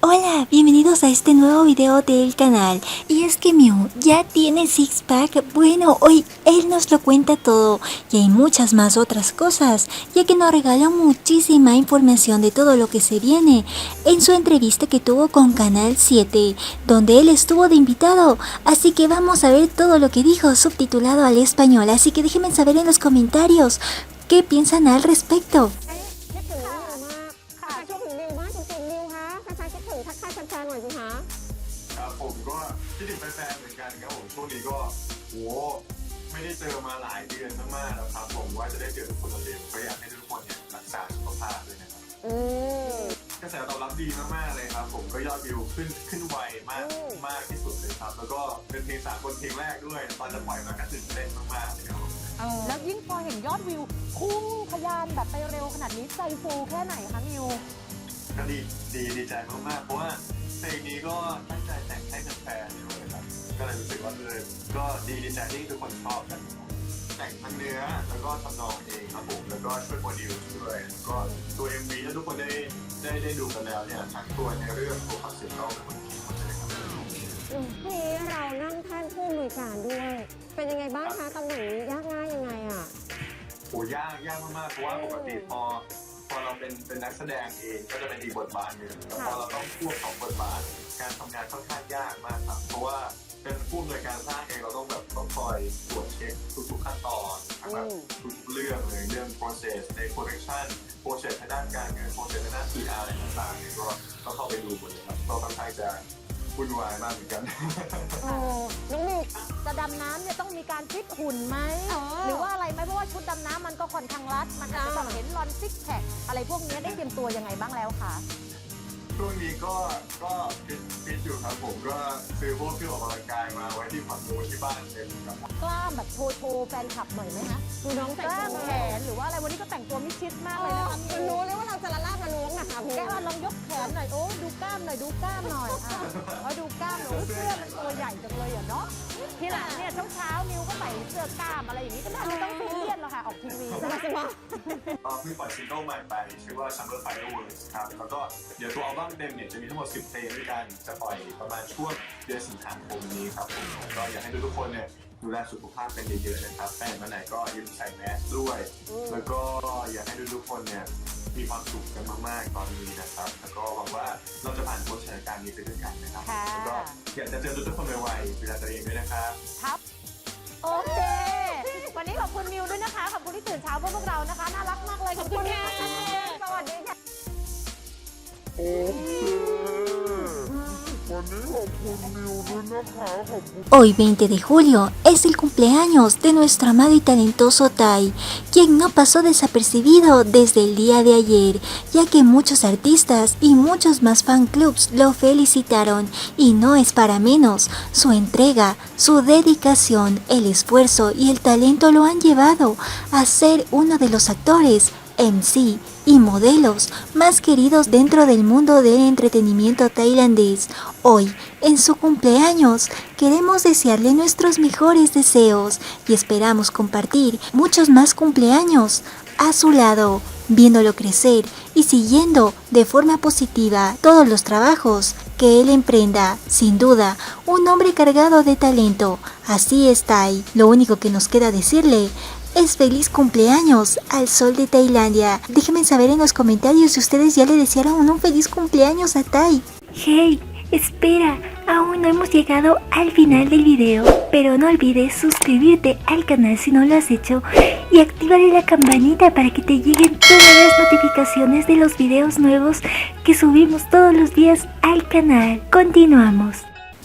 Hola, bienvenidos a este nuevo video del canal. Y es que Mew ya tiene six pack. Bueno, hoy él nos lo cuenta todo y hay muchas más otras cosas, ya que nos regaló muchísima información de todo lo que se viene en su entrevista que tuvo con Canal 7, donde él estuvo de invitado. Así que vamos a ver todo lo que dijo subtitulado al español. Así que déjenme saber en los comentarios qué piensan al respecto. คิดถึงนิวมากค่ะคิดถึงนิวมากจริงๆนิวคะแฟนๆคิดถึงทักทายแฟนๆหน่อยสิคะ ครับผมก็คิดถึงแฟนๆเหมือนกันครับผมช่วงนี้ก็โหไม่ได้เจอมาหลายเดือนมากๆแล้วครับผมว่าจะได้เจอทุกคนเร็วๆก็อยากให้ทุกคนเนี่ยรักษาสุขภาพด้วยนะครับอืม กระแสตอบรับดีมากๆเลยครับ ผมก็ยอดวิวขึ้นขึ้นไวมากอืมมากที่สุดเลยครับ แล้วก็เป็นเพลงสากลเพลงแรกด้วย ตอนจะปล่อยมาก็ตื่นเต้นมากๆเลยครับผม แล้วยิ่งพอเห็นยอดวิวพุ่งทะยานแบบไปเร็วขนาดนี้ใจฟูแค่ไหนคะมิว ก็ดีดีดีใจมากๆ เพราะว่าเพลงนี้ก็ตั้งใจแต่งให้แฟนๆด้วยครับ ก็เลยรู้สึกว่าเออก็ดีดีใจที่ทุกคนชอบกันครับแต่งทั้งเนื้อแล้วก็ทำนองเองครับผมแล้วก็ช่วยโปรดิวซ์ด้วยแล้วก็ตัว MV ถ้าทุกคนได้ได้ได้ดูกันแล้วเนี่ยทั้งตัวในเรื่องตัวคอนเซ็ปต์เราเป็นคนคิดหมดเลยครับทีนี้เรานั่งแท่นผู้อำนวยการด้วย เป็นยังไงบ้างคะตำแหน่งนี้ยากง่ายยังไงอะโหยากยากมากๆเพราะว่าปกติพอพอเราเป็นเป็นนักแสดงเองก็จะเป็นอีกบทบาทหนึ่งแต่พอเราต้องควบสองบทบาท การทำงานค่อนข้างยากมากครับเพราะว่าเป็นผู้อำนวยการสร้างเองเราต้องแบบต้องคอยตรวจเช็คทุกๆขั้นตอนทั้งแบบอืม ทุกๆเรื่องเลยเรื่อง process ใน production process ทางด้านการเงิน process ทางด้าน PR อะไรต่างๆเนี่ยก็ก็เข้าไปดูหมดเลยครับก็ค่อนข้างจะ วุ่นวายมากเหมือนกัน โอ้น้องมิวจะดำน้ำเนี่ยต้องมีการฟิตหุ่นไหม เออ หรือว่าอะไรไหมเพราะว่าชุดดำน้ำมันก็ค่อนข้างรัด มันอาจจะต้องเห็นรอนซิกแพคอะไรพวกนี้ได้เตรียมตัวยังไงบ้างแล้วคะช่วงนี้ก็ก็ฟิตฟิตอยู่ครับผมก็ซื้อพวกเครื่องออกกำลังกายมาไว้ที่ฝั่งนู้นที่บ้านเต็มครับกล้ามแบบโชว์โชว์แฟนคลับหน่อยไหมคะดูน้องกแต่งล้ามตัวแขนหรือว่าอะไรวันนี้ก็แต่งตัวมิดชิดมากเอเลยอนะคะมันรู้เลยว่าเราจะละลาบละล้วงนะคะพี่ แกว่าลองยกแขนหน่อยโอ้ดูกล้ามหน่อยดูกล้ามหน่อยอะเอาดูกล้ามหน่อยโอ้เสื้อมันตัวใหญ่จังเลยอะเนาะทีหลังเนี่ยเช้าๆนิวก็ใส่เสื้อกล้ามอะไรอย่างนี้ก็ได้ไม่ต้องซีเรียสหรอกค่ะออกทีวีสบายสบายเอ่อเพิ่งปล่อยซิงเกิลใหม่ไปชื่อว่า Summer Fireworks ครับแล้วก็เดี๋ยวตัวอัลบั้มเต็มเนี่ยจะมีทั้งหมด 10 เพลงด้วยกัน จะปล่อยประมาณช่วงเดือนสิงหาคมนี้ครับผมก็อยากให้ทุกๆคนเนี่ย ดูแลสุขภาพกันเยอะๆนะครับไปไหนมาไหนก็อย่าลืมใส่แมสด้วยแล้วก็อยากให้ทุกๆคนเนี่ยมีความสุขกันมากๆตอนนี้นะครับ แล้วก็หวังว่าเราจะผ่านพ้นสถานการณ์นี้ไปด้วยกันนะครับค่ะ แล้วก็อยากจะเจอทุกๆคนไวๆดูแลตัวเองด้วยนะครับ ครับ โอเค วันนี้ขอบคุณมิวด้วยนะคะ ขอบคุณที่ตื่นเช้าเพื่อพวกเรานะคะ น่ารักมากเลย ขอบคุณค่ะ สวัสดีค่ะ Hoy 20 de julio es el cumpleaños de nuestro amado y talentoso Tai, quien no pasó desapercibido desde el día de ayer, ya que muchos artistas y muchos más fan clubs lo felicitaron. Y no es para menos, su entrega, su dedicación, el esfuerzo y el talento lo han llevado a ser uno de los actores MC y modelos más queridos dentro del mundo del entretenimiento tailandés. Hoy, en su cumpleaños, queremos desearle nuestros mejores deseos y esperamos compartir muchos más cumpleaños a su lado, viéndolo crecer y siguiendo de forma positiva todos los trabajos que él emprenda. Sin duda, un hombre cargado de talento. Así está ahí. Lo único que nos queda decirle es feliz cumpleaños al sol de Tailandia. Déjenme saber en los comentarios si ustedes ya le desearon un feliz cumpleaños a Tai. Hey, espera, aún no hemos llegado al final del video, pero no olvides suscribirte al canal si no lo has hecho y activar la campanita para que te lleguen todas las notificaciones de los videos nuevos que subimos todos los días al canal. Continuamos.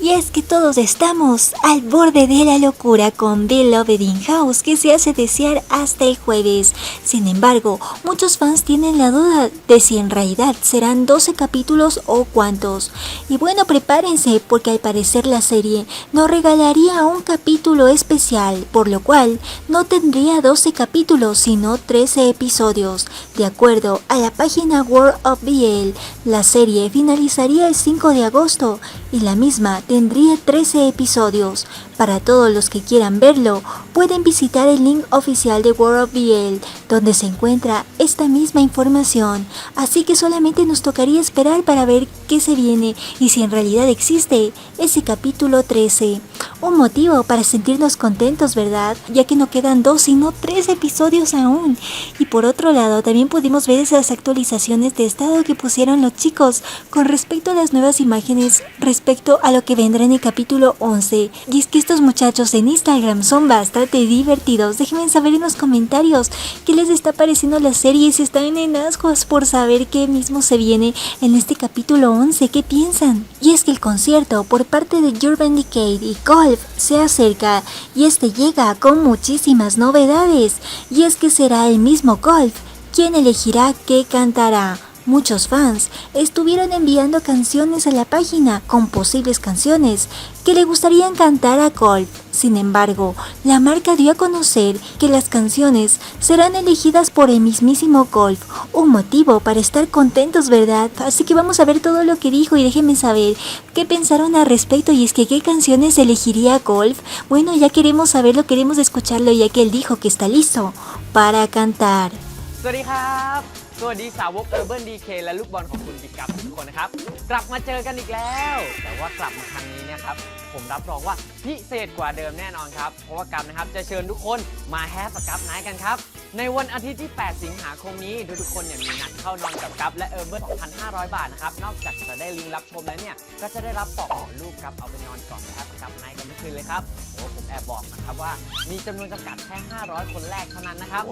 Y es que todos estamos al borde de la locura con The Loved In House que se hace desear hasta el jueves. Sin embargo, muchos fans tienen la duda de si en realidad serán 12 capítulos o cuántos. Y bueno, prepárense porque al parecer la serie nos regalaría un capítulo especial, por lo cual no tendría 12 capítulos sino 13 episodios. De acuerdo a la página World of BL, la serie finalizaría el 5 de agosto y la misma tendría 13 episodios. Para todos los que quieran verlo, pueden visitar el link oficial de World of BL, donde se encuentra esta misma información. Así que solamente nos tocaría esperar para ver qué se viene y si en realidad existe ese capítulo 13. Un motivo para sentirnos contentos, ¿verdad? Ya que no quedan dos sino tres episodios aún. Y por otro lado, también pudimos ver esas actualizaciones de estado que pusieron los chicos con respecto a las nuevas imágenes respecto a lo que vendrá en el capítulo 11. Y es que estos muchachos en Instagram son bastante divertidos. Déjenme saber en los comentarios qué les está pareciendo la serie si están en ascuas por saber qué mismo se viene en este capítulo 11. ¿Qué piensan? Y es que el concierto por parte de Urban Decade y Golf se acerca y este llega con muchísimas novedades. Y es que será el mismo Golf quien elegirá qué cantará. Muchos fans estuvieron enviando canciones a la página con posibles canciones que le gustarían cantar a Colt. Sin embargo, la marca dio a conocer que las canciones serán elegidas por el mismísimo Colt, un motivo para estar contentos, ¿verdad? Así que vamos a ver todo lo que dijo y déjenme saber qué pensaron al respecto y es que qué canciones elegiría Colt. Bueno, ya queremos saberlo, queremos escucharlo ya que él dijo que está listo para cantar. สวัสดีครับ สวัสดีสาวกเออร์เบิร์นดีเคและลูกบอลของคุณบิ๊กกับทุกคนนะครับ กลับมาเจอกันอีกแล้ว แต่ว่ากลับมาครั้งนี้เนี่ยครับ ผมรับรองว่าพิเศษกว่าเดิมแน่นอนครับ เพราะว่ากับนะครับจะเชิญทุกคนมาแฮปกับกัปไนท์กันครับ ในวันอาทิตย์ที่ 8 สิงหาคมนี้ทุกๆคนเนี่ยมีนัดเข้านอนกับกัปและเออร์เบิร์น2,500 บาทนะครับ นอกจากจะได้ลิงก์รับชมแล้วเนี่ย ก็จะได้รับปลอกหมอนลูกครับเอาไปนอนก่อนแฮปกับไนท์กันทุกคืนเลยครับโอ้ผมแอบบอกนะครับว่ามีจำนวนจำกัดแค่ 500 คนแรกเท่านั้นนะครับ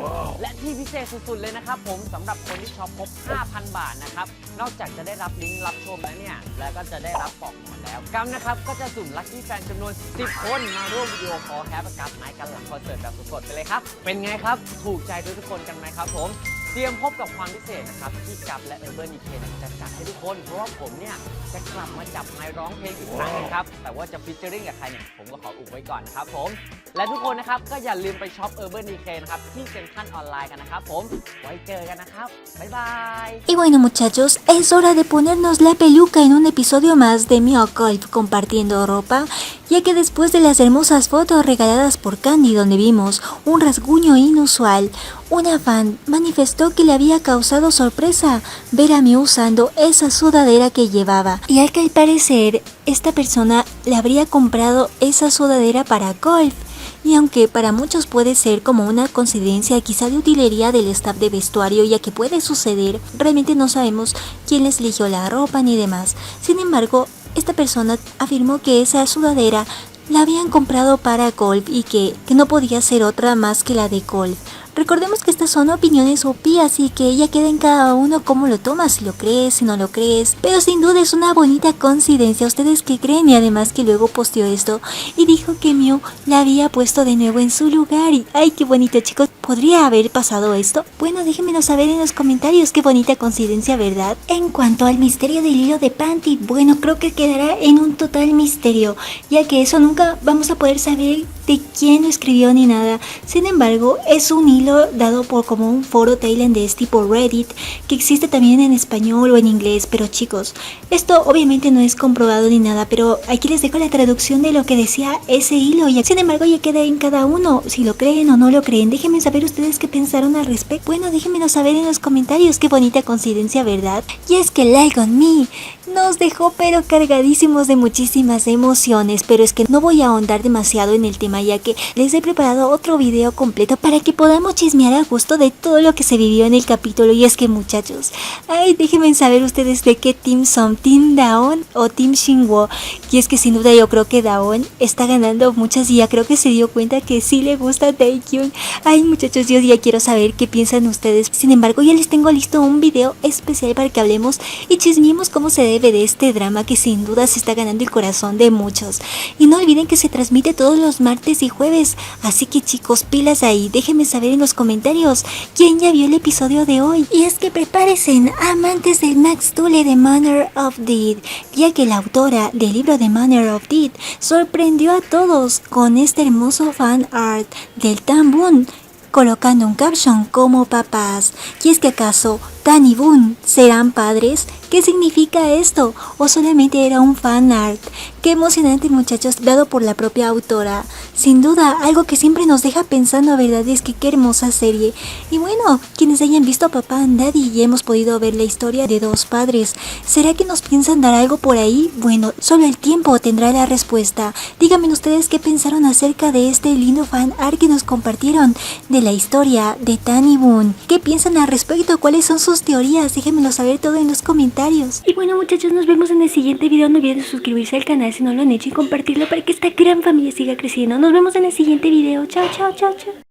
และที่พิเศษสุดๆเลยนะครับผมสำหรับคนที่ช็อปครบ5,000 บาทนะครับนอกจากจะได้รับลิงก์รับช มแล้วเนี่ย แล้วก็จะได้รับปลอกหมอนแล้วกัมนะครับ ก็จะสุ่มลัคกี้แฟนจำนวน 10 คนมาร่วมวิดีโอคอลแฮปกับไมค์กันหลังคอนเสิร์ตแบบสดๆไปเลยครับ เป็นไงครับ ถูกใจทุกๆคนกันไหมครับผม เตรียมพบกับความพิเศษนะครับที่กัปและเออร์เบิร์นอีเคนจะจัดให้ทุกคน เพราะว่าผมเนี่ยจะกลับมาจับไมค์ร้องเพลงอีกครั้งหนึงครับ แต่ว่าจะฟิชเจอริงกับใครเนี่ยผมก็ขออุบไว้ก่อนนะครับผม และทุกคนนะครับก็อย่าลืมไปช็อปเออร์เบิร์นอีเคนนะครับที่เซ็นทรัลออนไลน์กันนะครับผมไว้เจอกันนะครับบ๊ายบาย Y bueno muchachos, es hora de ponernos la peluca en un episodio más de Mio Golf compartiendo ropa, ya que después de las hermosas fotos regaladas por Candy donde vimos un rasguño inusual, una fan manifestó que le había causado sorpresa ver a Mew usando esa sudadera que llevaba, ya que al parecer esta persona le habría comprado esa sudadera para Golf. Y aunque para muchos puede ser como una coincidencia quizá de utilería del staff de vestuario ya que puede suceder, realmente no sabemos quién les eligió la ropa ni demás. Sin embargo, esta persona afirmó que esa sudadera la habían comprado para Golf y que, que no podía ser otra más que la de Golf. Recordemos que estas son opiniones opías y que ella queda en cada uno cómo lo toma, si lo crees, si no lo crees. Pero sin duda es una bonita coincidencia. ¿Ustedes que creen? Y además que luego posteó esto y dijo que Mew la había puesto de nuevo en su lugar. Y ay, qué bonito, chicos. ¿Podría haber pasado esto? Bueno, déjenmelo saber en los comentarios. Qué bonita coincidencia, ¿verdad? En cuanto al misterio del hilo de Panty, bueno, creo que quedará en un total misterio, ya que eso nunca vamos a poder saber de quién lo escribió ni nada. Sin embargo, es un hilo dado por como un foro tailandés tipo Reddit que existe también en español o en inglés. Pero chicos, esto obviamente no es comprobado ni nada, pero aquí les dejo la traducción de lo que decía ese hilo. Y sin embargo, ya queda en cada uno si lo creen o no lo creen. Déjenme saber ustedes qué pensaron al respecto. Bueno, déjenmelo saber en los comentarios. Qué bonita coincidencia, ¿verdad? Y es que Like on Me nos dejó pero cargadísimos de muchísimas emociones, pero es que no voy a ahondar demasiado en el tema ya que les he preparado otro video completo para que podamos chismear a gusto de todo lo que se vivió en el capítulo. Y es que muchachos, ay déjenme saber ustedes de qué team son, Team Daon o Team Shinwo, y es que sin duda yo creo que Daon está ganando muchas y ya creo que se dio cuenta que sí le gusta Taekyun, ay muchachos yo ya quiero saber qué piensan ustedes, sin embargo ya les tengo listo un video especial para que hablemos y chismeemos cómo se debe de este drama que sin duda se está ganando el corazón de muchos. Y no olviden que se transmite todos los martes y jueves. Así que chicos, pilas ahí. Déjenme saber en los comentarios quién ya vio el episodio de hoy. Y es que prepárense, amantes del Max Dule de Manner of Deed, ya que la autora del libro de Manner of Deed sorprendió a todos con este hermoso fan art del Tambun colocando un caption como papás. Y es que acaso Tan y Boon serán padres. ¿Qué significa esto? ¿O solamente era un fan art? Qué emocionante muchachos, dado por la propia autora. Sin duda, algo que siempre nos deja pensando, ¿verdad? Es que qué hermosa serie. Y bueno, quienes hayan visto a Papá and Daddy y hemos podido ver la historia de dos padres, ¿será que nos piensan dar algo por ahí? Bueno, solo el tiempo tendrá la respuesta. Díganme ustedes qué pensaron acerca de este lindo fan art que nos compartieron de la historia de Tan y Boon. ¿Qué piensan al respecto? ¿Cuáles son sus teorías? Déjenmelo saber todo en los comentarios. Y bueno muchachos, nos vemos en el siguiente video. No olviden suscribirse al canal si no lo han hecho y compartirlo para que esta gran familia siga creciendo. Nos vemos en el siguiente video. Chao, chao, chao, chao.